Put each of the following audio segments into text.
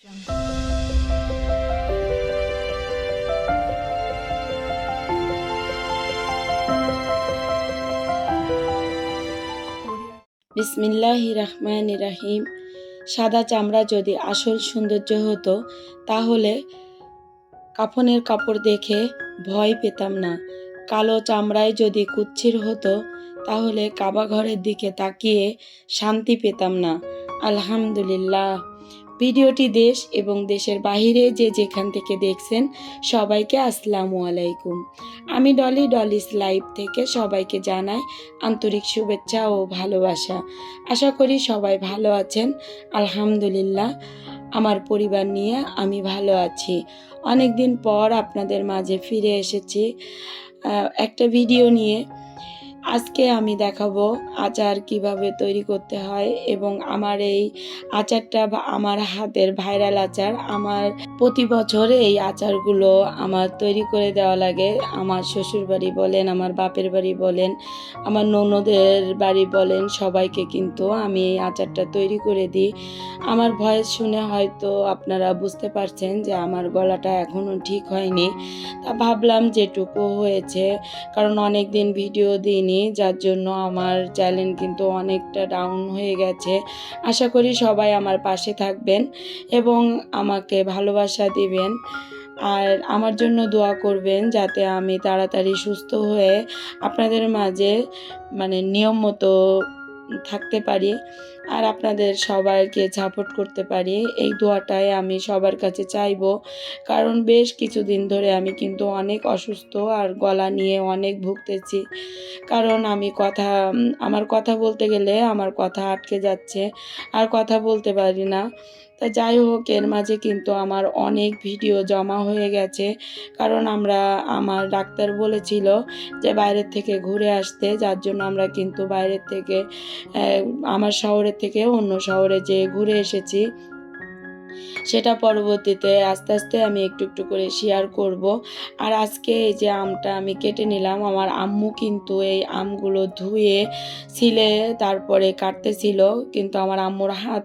বিসমিল্লাহ রহমান রাহিম সাদা চামড়া যদি আসল সৌন্দর্য হতো, তাহলে কাফনের কাপড় দেখে ভয় পেতাম না। কালো চামড়ায় যদি কুচ্ছির হতো, তাহলে কাবা ঘরের দিকে তাকিয়ে শান্তি পেতাম না। আলহামদুলিল্লাহ। ভিডিওটি দেশ এবং দেশের বাহিরে যে যেখান থেকে দেখছেন সবাইকে আসসালামু আলাইকুম। আমি ডলি, ডলিস লাইভ থেকে সবাইকে জানাই আন্তরিক শুভেচ্ছা ও ভালোবাসা। আশা করি সবাই ভালো আছেন। আলহামদুলিল্লাহ, আমার পরিবার নিয়ে আমি ভালো আছি। অনেক দিন পর আপনাদের মাঝে ফিরে এসেছি একটা ভিডিও নিয়ে। আজকে আমি দেখাবো আচার কীভাবে তৈরি করতে হয় এবং আমার এই আচারটা বা আমার হাতের ভাইরাল আচার, আমার প্রতি বছর এই আচারগুলো আমার তৈরি করে দেওয়া লাগে। আমার শ্বশুর বাড়ি বলেন, আমার বাপের বাড়ি বলেন, আমার ননদের বাড়ি বলেন, সবাইকে কিন্তু আমি এই আচারটা তৈরি করে দিই। আমার ভয়েস শুনে হয়তো আপনারা বুঝতে পারছেন যে আমার গলাটা এখনও ঠিক হয়নি। তা ভাবলাম যেটুকু হয়েছে, কারণ অনেক দিন ভিডিও দিইনি যার জন্য আমার চ্যানেল কিন্তু অনেকটা ডাউন হয়ে গেছে। আশা করি সবাই আমার পাশে থাকবেন এবং আমাকে ভালোবাসা দিবেন। আর আমার জন্য দোয়া করবেন যাতে আমি তাড়াতাড়ি সুস্থ হয়ে আপনাদের মাঝে মানে নিয়ম মতো থাকতে পারি আর আপনাদের সবাইকে সাপোর্ট করতে পারি। এই দোয়াটাই আমি সবার কাছে চাইব। কারণ বেশ কিছুদিন ধরে আমি কিন্তু অনেক অসুস্থ আর গলা নিয়ে অনেক ভুগতেছি। কারণ আমি কথা, আমার কথা বলতে গেলে আমার কথা আটকে যাচ্ছে। আর কথা বলতে পারি না। তা যাই হোক, এর মাঝে কিন্তু আমার অনেক ভিডিও জমা হয়ে গেছে। কারণ আমরা, আমার ডাক্তার বলেছিল যে বাইরের থেকে ঘুরে আসতে, যার জন্য আমরা কিন্তু বাইরের থেকে আমার শহরের থেকে অন্য শহরে যে ঘুরে এসেছি। সেটা পরবর্তীতে আস্তে আস্তে আমি একটু একটু করে শেয়ার করব। আর আজকে এই যে আমটা আমি কেটে নিলাম, আমার আম্মু কিন্তু এই আমগুলো ধুয়ে ছিলে তারপরে কাটতেছিল। কিন্তু আমার আম্মুর হাত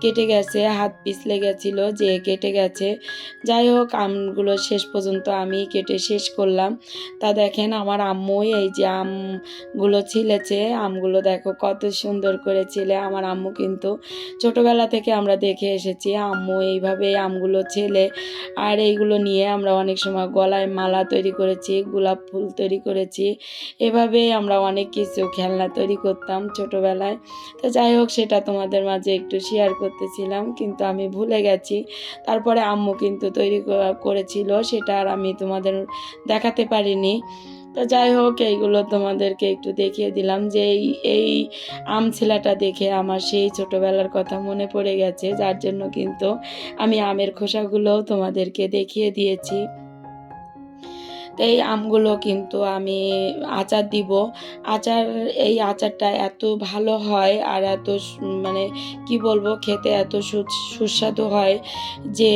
কেটে গেছে, হাত পিছলে গেছিল যে কেটে গেছে। যাই হোক, আমগুলো শেষ পর্যন্ত আমি কেটে শেষ করলাম। তা দেখেন আমার আম্মুই এই যে আমগুলো ছিলেছে, আমগুলো দেখো কত সুন্দর করে ছিলে। আমার আম্মু কিন্তু ছোটবেলা থেকে আমরা দেখে এসেছি, আম্মু এইভাবে আমগুলো ছেলে। আর এইগুলো নিয়ে আমরা অনেক সময় গলায় মালা তৈরি করেছি, গোলাপ ফুল তৈরি করেছি। এভাবে আমরা অনেক কিছু খেলনা তৈরি করতাম ছোটবেলায়। তো যাই হোক, সেটা তোমাদের মাঝে একটু শেয়ার করতেছিলাম, কিন্তু আমি ভুলে গেছি। তারপরে আম্মু কিন্তু তৈরি করা- করেছিল, সেটা আর আমি তোমাদের দেখাতে পারিনি। তো যাই হোক, এইগুলো তোমাদেরকে একটু দেখিয়ে দিলাম যে এই এই আম ছেলাটা দেখে আমার সেই ছোটবেলার কথা মনে পড়ে গেছে, যার জন্য কিন্তু আমি আমের খোসাগুলোও তোমাদেরকে দেখিয়ে দিয়েছি। এই আমগুলো কিন্তু আমি আচার দিব। আচার, এই আচারটা এত ভালো হয় আর এত মানে কি বলব, খেতে এত সুস্বাদু হয় যে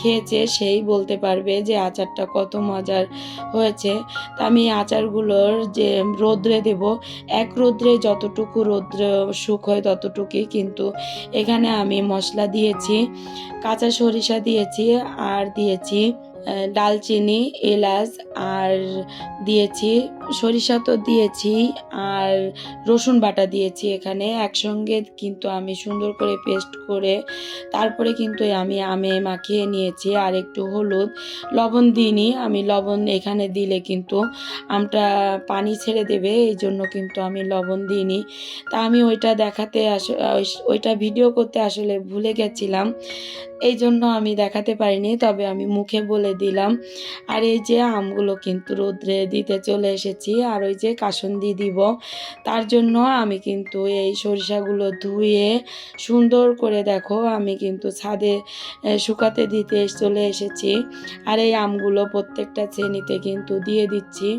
খেয়েছে সেই বলতে পারবে যে আচারটা কত মজার হয়েছে। তা আমি আচারগুলোর যে, রোদ্রে দেব, এক রোদ্রে যতটুকু রৌদ্র সুখ হয় ততটুকুই কিন্তু এখানে আমি মশলা দিয়েছি, কাঁচা সরিষা দিয়েছি আর দিয়েছি আহ, দালচিনি এলাচ আর দিয়েছি সরিষা তো দিয়েছি আর রসুন বাটা দিয়েছি এখানে। একসঙ্গে কিন্তু আমি সুন্দর করে পেস্ট করে তারপরে কিন্তু আমি আমে মাখিয়ে নিয়েছি আর একটু হলুদ। লবণ দিইনি আমি লবণ এখানে দিলে কিন্তু আমটা পানি ছেড়ে দেবে এই জন্য কিন্তু আমি লবণ দিইনি। তা আমি ওইটা দেখাতে আস ওই- ওইটা ভিডিও করতে আসলে ভুলে গেছিলাম এই জন্য আমি দেখাতে পারিনি তবে আমি মুখে বলে দিলাম। আর এই যে আমগুলো কিন্তু রোদ্রে দিতে চলে এসেছি। আর ওই যে কাসন্দি দিব। তার জন্য আমি কিন্তু এই সরিষাগুলো ধুয়ে সুন্দর করে দেখো আমি কিন্তু ছাদে শুকাতে দিতে চলে এসেছি। আর এই আমগুলো প্রত্যেকটা শ্রেণীতে কিন্তু দিয়ে দিচ্ছি।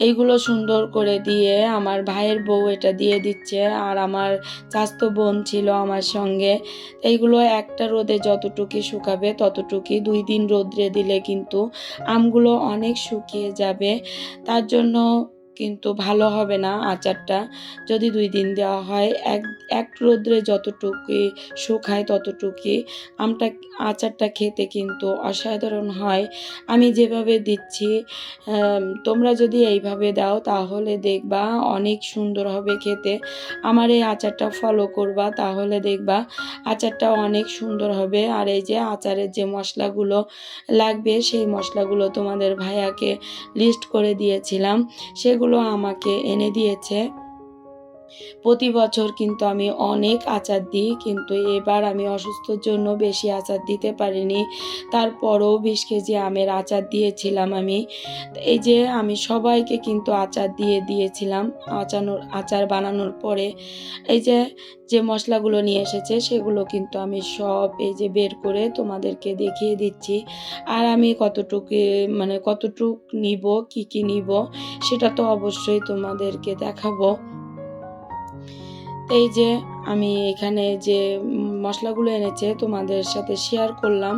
এইগুলো সুন্দর করে দিয়ে আমার ভাইয়ের বউ এটা দিয়ে দিচ্ছে আর আমার চাস্ত বোন ছিল আমার সঙ্গে। এইগুলো একটা রোদে যতটুকু শুকাবে ততটুকুই দুই দিন রোদ্রে দিলে কিন্তু আমগুলো অনেক শুকিয়ে যাবে। তার জন্য কিন্তু ভালো হবে না আচারটা। যদি দুই দিন দেওয়া হয়, এক এক রোদ্রে যতটুকুই শুকায় ততটুকুই। আমটা, আচারটা খেতে কিন্তু অসাধারণ হয়। আমি যেভাবে দিচ্ছি তোমরা যদি এইভাবে দাও তাহলে দেখবা অনেক সুন্দর হবে খেতে। আমার এই আচারটা ফলো করবা তাহলে দেখবা আচারটা অনেক সুন্দর হবে। আর এই যে আচারের যে মশলাগুলো লাগবে, সেই মশলাগুলো তোমাদের ভাইয়াকে লিস্ট করে দিয়েছিলাম। সেগুলো আমাকে এনে দিয়েছে। প্রতি বছর কিন্তু আমি অনেক আচার দিই, কিন্তু এবার আমি অসুস্থর জন্য বেশি আচার দিতে পারিনি। তারপরও বিশ কেজি আমের আচার দিয়েছিলাম আমি। এই যে আমি সবাইকে কিন্তু আচার দিয়ে দিয়েছিলাম আচানোর, আচার বানানোর পরে। এই যে যে মশলাগুলো নিয়ে এসেছে সেগুলো কিন্তু আমি সব এই যে বের করে তোমাদেরকে দেখিয়ে দিচ্ছি। আর আমি কতটুকু মানে কতটুক নিব, কি কি নিব সেটা তো অবশ্যই তোমাদেরকে দেখাবো। এই যে আমি এখানে যে মশলাগুলো এনেছে তোমাদের সাথে শেয়ার করলাম,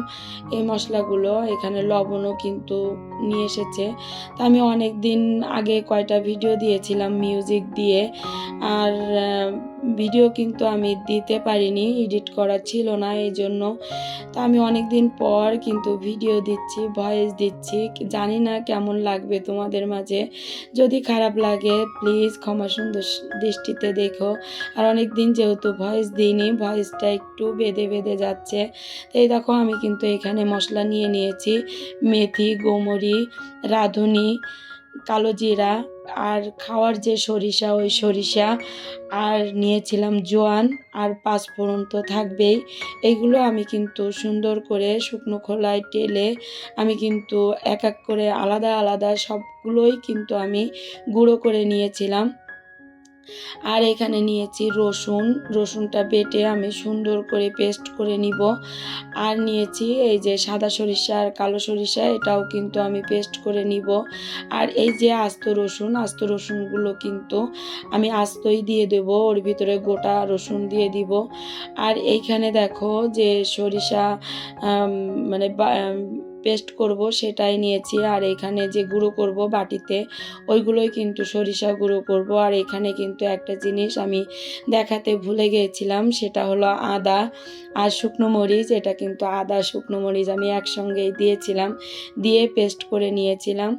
এই মশলাগুলো এখানে লবণও কিন্তু নিয়ে এসেছে। তা আমি অনেক দিন আগে কয়টা ভিডিও দিয়েছিলাম মিউজিক দিয়ে, আর ভিডিও কিন্তু আমি দিতে পারিনি এডিট করা ছিল না এই জন্য তা আমি অনেক দিন পর কিন্তু ভিডিও দিচ্ছি ভয়েস দিচ্ছি, জানি না কেমন লাগবে তোমাদের মাঝে। যদি খারাপ লাগে প্লিজ ক্ষমা সুন্দর দৃষ্টিতে দেখো। আর অনেক দিন যেহেতু ভয়েস দিইনি, ভয়েসটা একটু বেঁধে বেঁধে যাচ্ছে। এই দেখো, আমি কিন্তু এখানে মশলা নিয়ে নিয়েছি। মেথি, গোমরি, রাঁধুনি, কালো জিরা আর খাওয়ার যে সরিষা, ওই সরিষা আর নিয়েছিলাম জোয়ান আর পাঁচফোড়ন তো থাকবেই। এইগুলো আমি কিন্তু সুন্দর করে শুকনো খোলায় টেলে আমি কিন্তু এক এক করে আলাদা আলাদা সবগুলোই কিন্তু আমি গুঁড়ো করে নিয়েছিলাম। আর এখানে নিয়েছি রসুন। রসুনটা বেটে আমি সুন্দর করে পেস্ট করে নিব। আর নিয়েছি এই যে সাদা সরিষা আর কালো সরিষা, এটাও কিন্তু আমি পেস্ট করে নিব। আর এই যে আস্ত রসুন, আস্ত রসুনগুলো কিন্তু আমি আস্তই দিয়ে দেব, ওর ভিতরে গোটা রসুন দিয়ে দিব। আর এইখানে দেখো যে সরিষা মানে পেস্ট করব, সেটাই নিয়েছি। আর এখানে যে গুঁড়ো করব বাটিতে, ওইগুলোই কিন্তু সরিষা গুঁড়ো করব। আর এখানে কিন্তু একটা জিনিস আমি দেখাতে ভুলে গিয়েছিলাম, সেটা হলো আদা আর শুকনো মরিচ। এটা কিন্তু আদা, শুকনো মরিচ আমি একসঙ্গেই দিয়েছিলাম, দিয়ে পেস্ট করে নিয়েছিলাম।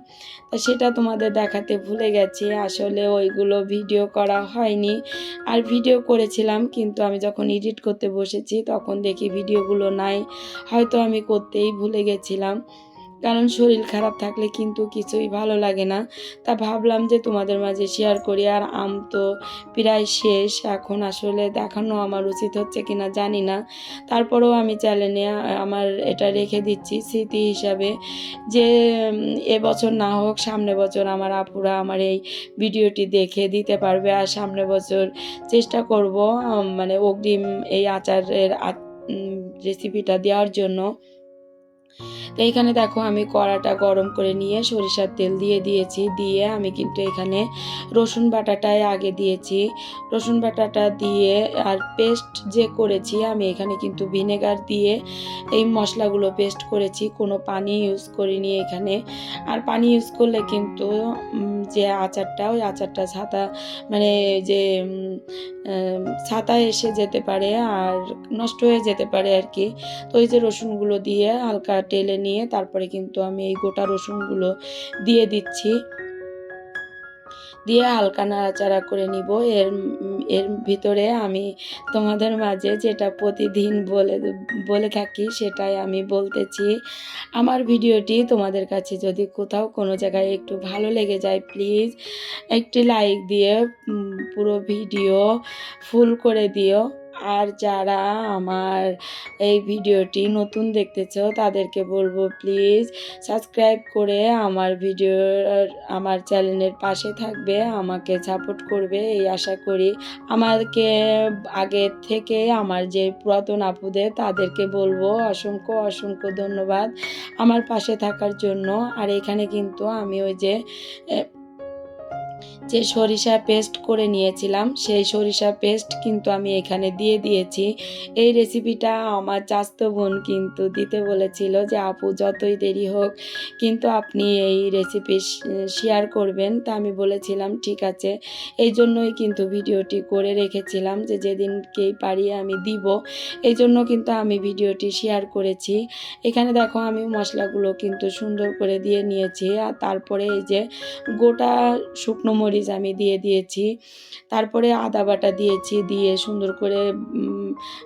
তা সেটা তোমাদের দেখাতে ভুলে গেছি, আসলে ওইগুলো ভিডিও করা হয়নি। আর ভিডিও করেছিলাম, কিন্তু আমি যখন এডিট করতে বসেছি, তখন দেখি ভিডিওগুলো নাই। হয়তো আমি করতেই ভুলে গেছিলাম। কারণ শরীর খারাপ থাকলে কিন্তু কিছুই ভালো লাগে না। তা ভাবলাম যে তোমাদের মাঝে শেয়ার করি, আর আম তো প্রায় শেষ, এখন আসলে দেখানো আমার উচিত হচ্ছে কিনা জানি না। তারপরেও আমি চ্যানেলে আমার এটা রেখে দিচ্ছি স্মৃতি হিসাবে, যে এবছর না হোক সামনে বছর আমার আপুরা আমার এই ভিডিওটি দেখে দিতে পারবে, আর সামনে বছর চেষ্টা করব মানে অগ্রিম এই আচারের রেসিপিটা দেওয়ার জন্য। তো এখানে দেখো আমি কড়াটা গরম করে নিয়ে সরিষার তেল দিয়ে দিয়েছি, দিয়ে আমি কিন্তু এখানে রসুন বাটাটাই আগে দিয়েছি। রসুন বাটাটা দিয়ে আর পেস্ট যে করেছি, আমি এখানে কিন্তু ভিনেগার দিয়ে এই মশলাগুলো পেস্ট করেছি, কোনো পানি ইউজ করিনি এখানে। আর পানি ইউজ করলে কিন্তু যে আচারটা, ওই আচারটা ছাতা মানে যে ছাতা এসে যেতে পারে আর নষ্ট হয়ে যেতে পারে আর কি। তো ওই যে রসুনগুলো দিয়ে হালকা টেলে নিয়ে তারপরে কিন্তু আমি এই গোটা রসুনগুলো দিয়ে দিচ্ছি। দিয়ে হালকা নাড়াচাড়া করে নিব। এর এর ভিতরে আমি তোমাদের মাঝে যেটা প্রতিদিন বলে বলে থাকি সেটাই আমি বলতেছি। আমার ভিডিওটি তোমাদের কাছে যদি কোথাও কোনো জায়গায় একটু ভালো লেগে যায়, প্লিজ একটি লাইক দিয়ে পুরো ভিডিও ফুল করে দিও। আর যারা আমার এই ভিডিওটি নতুন দেখতেছ তাদেরকে বলব প্লিজ সাবস্ক্রাইব করে আমার ভিডিও আমার চ্যানেলের পাশে থাকবে, আমাকে সাপোর্ট করবে। এই আশা করি আমাকে আগে থেকে আমার যে পুরাতন আপুদের, তাদেরকে বলব অসংখ্য অসংখ্য ধন্যবাদ আমার পাশে থাকার জন্য। আর এখানে কিন্তু আমি ওই যে যে সরিষা পেস্ট করে নিয়েছিলাম, সেই সরিষা পেস্ট কিন্তু আমি এখানে দিয়ে দিয়েছি। এই রেসিপিটা আমার চাস্তো বোন কিন্তু দিতে বলেছিল যে, আপু, যতই দেরি হোক, কিন্তু আপনি এই রেসিপি শেয়ার করবেন। তা আমি বলেছিলাম, ঠিক আছে। এই জন্যই কিন্তু ভিডিওটি করে রেখেছিলাম যে, যেদিনকেই পারি আমি দিব। এই জন্য কিন্তু আমি ভিডিওটি শেয়ার করেছি। এখানে দেখো, আমি মশলাগুলো কিন্তু সুন্দর করে দিয়ে নিয়েছি। আর তারপরে এই যে গোটা শুকনো মরিচ আমি দিয়ে দিয়েছি। তারপরে আদা বাটা দিয়েছি দিয়ে সুন্দর করে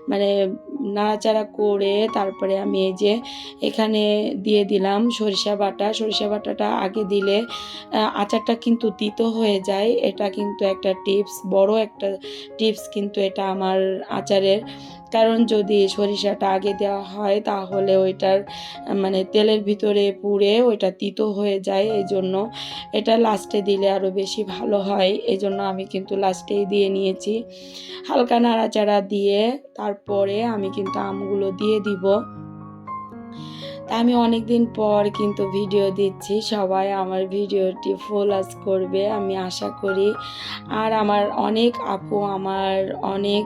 মানে নাড়াচাড়া করে তারপরে আমি এই যে এখানে দিয়ে দিলাম সরিষা বাটা। সরিষা বাটাটা আগে দিলে আচারটা কিন্তু তিতো হয়ে যায়। এটা কিন্তু একটা টিপস, বড় একটা টিপস কিন্তু এটা আমার আচারের। কারণ যদি সরিষাটা আগে দেওয়া হয় তাহলে ওইটার মানে তেলের ভিতরে পুড়ে ওইটা তিতো হয়ে যায়। এই জন্য এটা লাস্টে দিলে আরও বেশি ভালো হয়। এই জন্য আমি কিন্তু লাস্টেই দিয়ে নিয়েছি। হালকা নাড়াচাড়া দিয়ে তারপরে আমি কিন্তু আমগুলো দিয়ে দিব। তা আমি অনেক দিন পর কিন্তু ভিডিও দিচ্ছি, সবাই আমার ভিডিওটি ফোলাস করবে, আমি আশা করি। আর আমার অনেক আপু আমার অনেক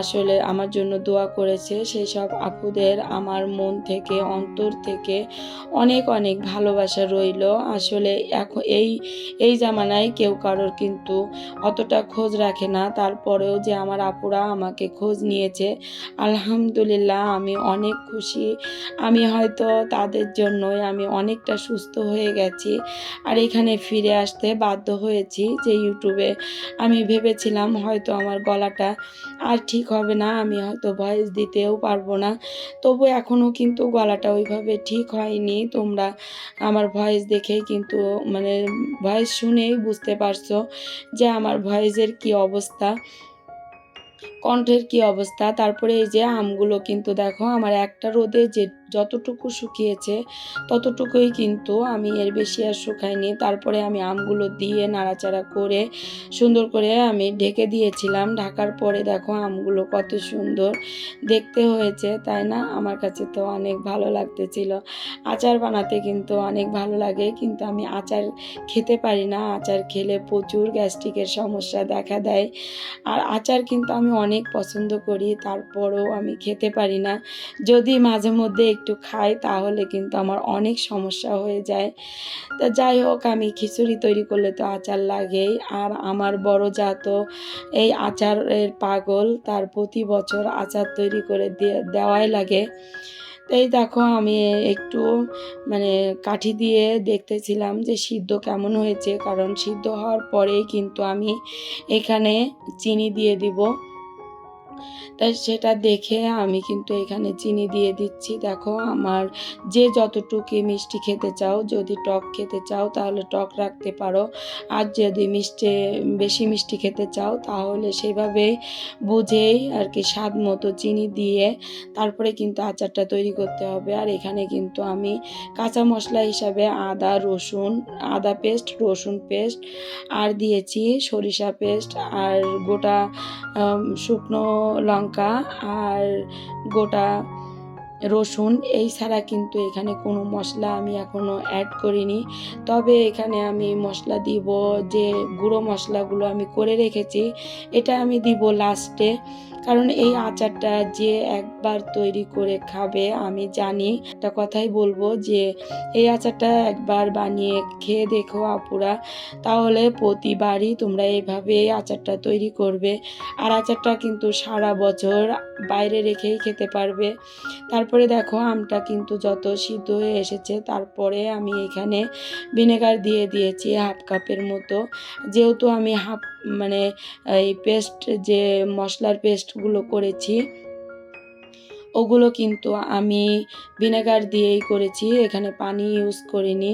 আসলে আমার জন্য দোয়া করেছে সেই সব আপুদের আমার মন থেকে, অন্তর থেকে অনেক অনেক ভালোবাসা রইল। আসলে এখন এই এই জামানায় কেউ কারোর কিন্তু অতটা খোঁজ রাখে না, তারপরেও যে আমার আপুরা আমাকে খোঁজ নিয়েছে, আলহামদুলিল্লাহ, আমি অনেক খুশি। আমি হয়তো তাদের জন্যই আমি অনেকটা সুস্থ হয়ে গেছি আর এখানে ফিরে আসতে বাধ্য হয়েছি যে ইউটিউবে। আমি ভেবেছিলাম হয়তো আমার গলাটা আর ঠিক হবে না, আমি হয়তো ভয়েস দিতেও পারব না। তবু এখনও কিন্তু গলাটা ওইভাবে ঠিক হয়নি। তোমরা আমার ভয়েস দেখেই কিন্তু মানে ভয়েস শুনেই বুঝতে পারছ যে আমার ভয়েসের কি অবস্থা, কণ্ঠের কি অবস্থা। তারপরে এই যে আমগুলো কিন্তু দেখো, আমার একটা রোদে যে যতটুকু শুকিয়েছে ততটুকুই কিন্তু আমি এর বেশি আর শুকাইনি। তারপরে আমি আমগুলো দিয়ে নাড়াচাড়া করে সুন্দর করে আমি ঢেকে দিয়েছিলাম। ঢাকার পরে দেখো আমগুলো কত সুন্দর দেখতে হয়েছে, তাই না? আমার কাছে তো অনেক ভালো লাগতেছিল। আচার বানাতে কিন্তু অনেক ভালো লাগে, কিন্তু আমি আচার খেতে পারি না। আচার খেলে প্রচুর গ্যাস্ট্রিকের সমস্যা দেখা দেয়। আর আচার কিন্তু আমি অনেক পছন্দ করি, তারপরও আমি খেতে পারি না। যদি মাঝে মধ্যে একটু খাই তাহলে কিন্তু আমার অনেক সমস্যা হয়ে যায়। তা যাই হোক, আমি খিচুড়ি তৈরি করলে তো আচার লাগেই। আর আমার বড় যা তো এই আচারের পাগল, তার প্রতি বছর আচার তৈরি করে দেওয়াই লাগে। তাই দেখো, আমি একটু মানে কাঠি দিয়ে দেখতেছিলাম যে সিদ্ধ কেমন হয়েছে। কারণ সিদ্ধ হওয়ার পরেই কিন্তু আমি এখানে চিনি দিয়ে দিব। তাই সেটা দেখে আমি কিন্তু এখানে চিনি দিয়ে দিচ্ছি। দেখো আমার যে যতটুকু মিষ্টি খেতে চাও, যদি টক খেতে চাও তাহলে টক রাখতে পারো। আর যদি মিষ্টি, বেশি মিষ্টি খেতে চাও তাহলে সেভাবেই বুঝেই আর কি স্বাদ মতো চিনি দিয়ে তারপরে কিন্তু আচারটা তৈরি করতে হবে। আর এখানে কিন্তু আমি কাঁচা মশলা হিসাবে আদা, রসুন, আদা পেস্ট, রসুন পেস্ট আর দিয়েছি সরিষা পেস্ট আর গোটা শুকনো লঙ্কা আর গোটা রসুন, এই ছাড়া কিন্তু এখানে কোনো মশলা আমি এখনও অ্যাড করিনি। তবে এখানে আমি মশলা দিব, যে গুঁড়ো মশলাগুলো আমি করে রেখেছি, এটা আমি দিব লাস্টে কারণ এই আচারটা যে একবার তৈরি করে খাবে, আমি জানি একটা কথাই বলব যে, এই আচারটা একবার বানিয়ে খেয়ে দেখো আপুরা। তাহলে প্রতিবারই তোমরা এইভাবে এই আচারটা তৈরি করবে। আর আচারটা কিন্তু সারা বছর বাইরে রেখেই খেতে পারবে। তারপরে দেখো আমটা কিন্তু যত সিদ্ধ হয়ে এসেছে, তারপরে আমি এখানে ভিনেগার দিয়ে দিয়েছি হাফ কাপের মতো। যেহেতু আমি হাফ মানে এই পেস্ট যে মশলার পেস্টগুলো করেছি, ওগুলো কিন্তু আমি ভিনেগার দিয়েই করেছি, এখানে পানি ইউজ করিনি।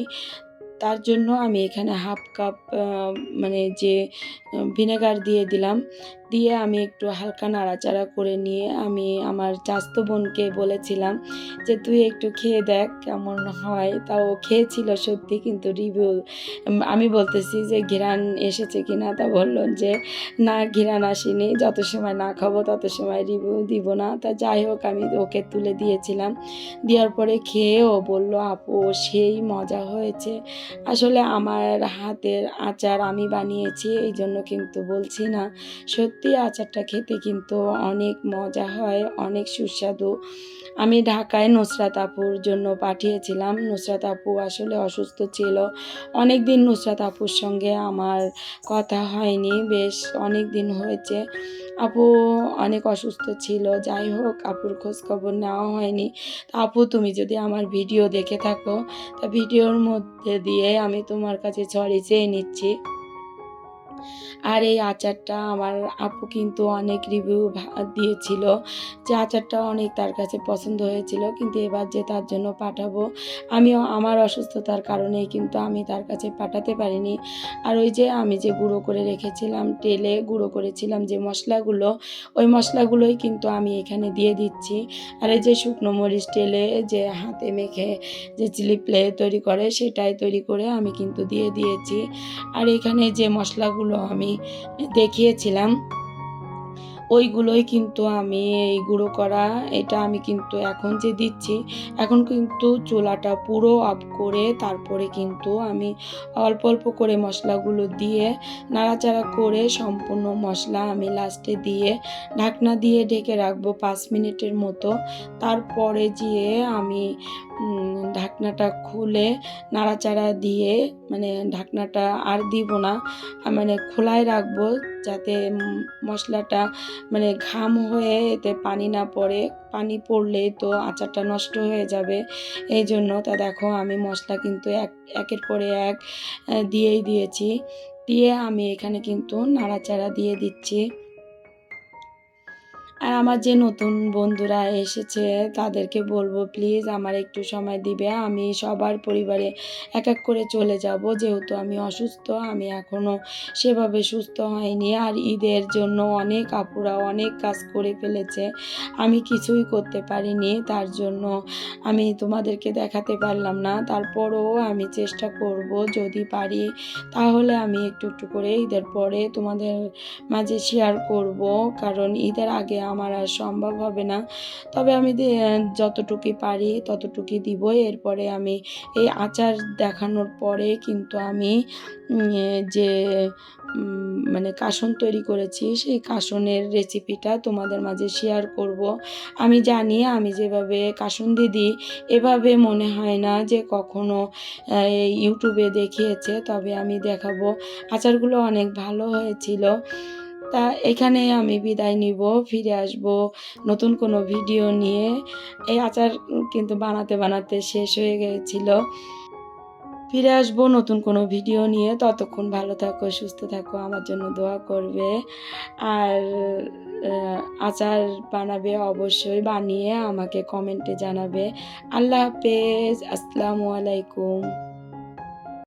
তার জন্য আমি এখানে হাফ কাপ মানে যে ভিনেগার দিয়ে দিলাম। দিয়ে আমি একটু হালকা নাড়াচাড়া করে নিয়ে আমি আমার চাস্তো বোনকে বলেছিলাম যে, তুই একটু খেয়ে দেখ কেমন হয়। তাও খেয়েছিল সত্যি, কিন্তু রিভিউ আমি বলতেছি যে, ঘিরান এসেছে কিনা? তা বলল যে, না, ঘিরান আসেনি। যত সময় না খাব, তত সময় রিভিউ দিব না। তা যাই হোক, আমি ওকে তুলে দিয়েছিলাম। দেওয়ার পরে খেয়ে ও বলল, আপু, সেই মজা হয়েছে। আসলে আমার হাতের আচার আমি বানিয়েছি এই জন্য কিন্তু বলছি না। সত্যি আচারটা খেতে কিন্তু অনেক মজা হয়, অনেক সুস্বাদু। আমি ঢাকায় নুসরাত আপুর জন্য পাঠিয়েছিলাম। নুসরাত আপু আসলে অসুস্থ ছিল। অনেক দিন নুসরাত আপুর সঙ্গে আমার কথা হয়নি। বেশ অনেক দিন হয়েছে। আপু অনেক অসুস্থ ছিল। যাই হোক, আপুর খোঁজ খবর নেওয়া হয়নি। তা আপু, তুমি যদি আমার ভিডিও দেখে থাকো, তা ভিডিওর মধ্যে দিয়ে আমি তোমার কাছে সরি চেয়ে নিচ্ছি। আর এই আচারটা আমার আপু কিন্তু অনেক রিভিউ দিয়েছিল যে আচারটা অনেক তার কাছে পছন্দ হয়েছিল, কিন্তু এবার যে তার জন্য পাঠাবো, আমিও আমার অসুস্থতার কারণেই কিন্তু আমি তার কাছে পাঠাতে পারিনি। আর ওই যে আমি যে গুঁড়ো করে রেখেছিলাম, তেলে গুঁড়ো করেছিলাম যে মশলাগুলো, ওই মশলাগুলোই কিন্তু আমি এখানে দিয়ে দিচ্ছি। আর এই যে শুকনো মরিচ তেলে যে হাতে মেখে যে চিলি প্লে তৈরি করে, সেটাই তৈরি করে আমি কিন্তু দিয়ে দিয়েছি। আর এখানে যে মশলাগুলো আমি দেখিয়েছিলাম। ওইগুলোই কিন্তু আমি এই গুঁড়ো করা, এটা আমি কিন্তু এখন যে দিচ্ছি, এখন কিন্তু চুলাটা পুরো অফ করে তারপরে কিন্তু আমি অল্প অল্প করে মশলাগুলো দিয়ে নাড়াচাড়া করে সম্পূর্ণ মশলা আমি লাস্টে দিয়ে ঢাকনা দিয়ে ঢেকে রাখব পাঁচ মিনিটের মতো। তারপরে গিয়ে আমি ঢাকনাটা খুলে নাড়াচাড়া দিয়ে মানে ঢাকনাটা আর দিব না মানে খোলায় রাখব যাতে মশলাটা মানে ঘাম হয়ে এতে পানি না পড়ে, পানি পড়লে তো আচারটা নষ্ট হয়ে যাবে। এই জন্য তা দেখো আমি মশলা কিন্তু এক, একের পরে এক দিয়েই দিয়েছি। দিয়ে আমি এখানে কিন্তু নাড়াচাড়া দিয়ে দিচ্ছি। আর আমার যে নতুন বন্ধুরা এসেছে, তাদেরকে বলব, প্লিজ আমার একটু সময় দিবে। আমি সবার পরিবারে এক এক করে চলে যাব। যেহেতু আমি অসুস্থ, আমি এখনও সেভাবে সুস্থ হয়নি। আর ঈদের জন্য অনেক আপুরা অনেক কাজ করে ফেলেছে। আমি কিছুই করতে পারিনি। তার জন্য আমি তোমাদেরকে দেখাতে পারলাম না। তারপরও আমি চেষ্টা করব। যদি পারি, তাহলে আমি একটু একটু করে ঈদের পরে তোমাদের মাঝে শেয়ার করব। কারণ ঈদের আগে আমার আর সম্ভব হবে না। তবে আমি যতটুকু পারি ততটুকুই দিব। এরপরে আমি এই আচার দেখানোর পরে কিন্তু আমি যে মানে কাসন তৈরি করেছি সেই কাসনের রেসিপিটা তোমাদের মাঝে শেয়ার করব। আমি জানি আমি যেভাবে কাসন দিদি, এভাবে মনে হয় না যে কখনো ইউটিউবে দেখিয়েছে, তবে আমি দেখাবো। আচারগুলো অনেক ভালো হয়েছিল। তা এখানে আমি বিদায় নিব, ফিরে আসব নতুন কোনো ভিডিও নিয়ে। এই আচার কিন্তু বানাতে বানাতে শেষ হয়ে গিয়েছিল ফিরে আসব নতুন কোনো ভিডিও নিয়ে। ততক্ষণ ভালো থাকো, সুস্থ থাকো, আমার জন্য দোয়া করবে। আর আচার বানাবে অবশ্যই, বানিয়ে আমাকে কমেন্টে জানাবে। আল্লাহ হাফেজ, আসসালামু আলাইকুম।